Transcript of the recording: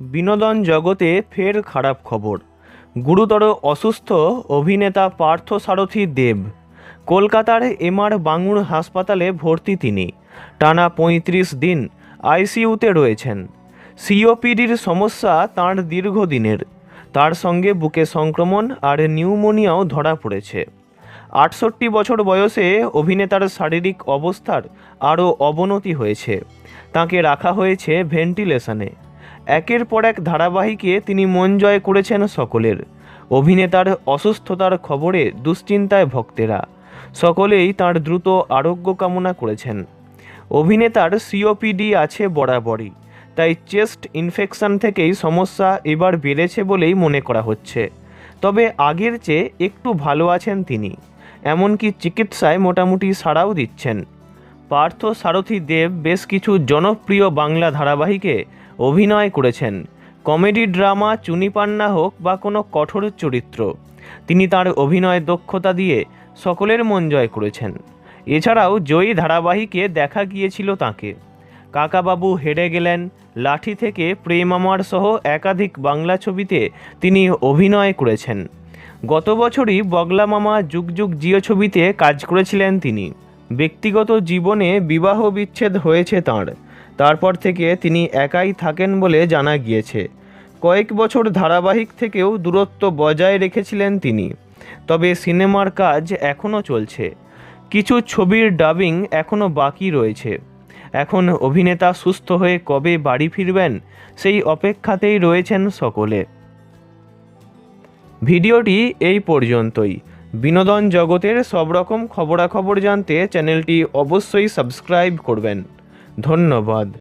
বিনোদন জগতে ফের খারাপ খবর। গুরুতর অসুস্থ অভিনেতা পার্থ সারথী দেব। কলকাতার এমআর বাঙুর হাসপাতালে ভর্তি তিনি। টানা পঁয়ত্রিশ দিন আইসিইউতে রয়েছেন। সিওপিডির সমস্যা তাঁর দীর্ঘদিনের। তার সঙ্গে বুকে সংক্রমণ আর নিউমোনিয়াও ধরা পড়েছে। আটষট্টি বছর বয়সে অভিনেতার শারীরিক অবস্থার আরও অবনতি হয়েছে। তাকে রাখা হয়েছে ভেন্টিলেশনে। একের পর এক ধারাবাহিকে তিনি মন জয় করেছেন সকলের। অভিনেতার অসুস্থতার খবরে দুশ্চিন্তায় ভক্তেরা। সকলেই তার দ্রুত আরোগ্য কামনা করেছেন। অভিনেতার সিওপিডি আছে বরাবরই, তাই চেস্ট ইনফেকশন থেকেই সমস্যা এবার বেড়েছে বলেই মনে করা হচ্ছে। তবে আগের চেয়ে একটু ভালো আছেন তিনি, এমনকি চিকিৎসায় মোটামুটি সাড়াও দিচ্ছেন। পার্থ সারথী দেব বেশ কিছু জনপ্রিয় বাংলা ধারাবাহিকে অভিনয় করেছেন। কমেডি, ড্রামা চুনিপান্না হোক বা কোনো কঠোর চরিত্র, তিনি তার অভিনয় দক্ষতা দিয়ে সকলের মন জয় করেছেন। এছাড়াও জয়ী ধারাবাহিকে দেখা গিয়েছিল তাকে। কাকাবাবু হেরে গেলেন, লাঠি থেকে প্রেম আমার সহ একাধিক বাংলা ছবিতে তিনি অভিনয় করেছেন। গত বছরই বগলা মামা যুগ যুগ জিও ছবিতে কাজ করেছিলেন তিনি। ব্যক্তিগত জীবনে বিবাহ বিচ্ছেদ হয়েছে তাঁর। তারপর থেকে তিনি একাই থাকেন বলে জানা গিয়েছে। কয়েক বছর ধারাবাহিক থেকেও দূরত্ব বজায় রেখেছিলেন তিনি। তবে সিনেমার কাজ এখনও চলছে। কিছু ছবির ডাবিং এখনও বাকি রয়েছে। এখন অভিনেতা সুস্থ হয়ে কবে বাড়ি ফিরবেন, সেই অপেক্ষাতেই রয়েছেন সকলে। ভিডিওটি এই পর্যন্তই। বিনোদন জগতের সব রকম খবরাখবর জানতে চ্যানেলটি অবশ্যই সাবস্ক্রাইব করবেন। ধন্যবাদ।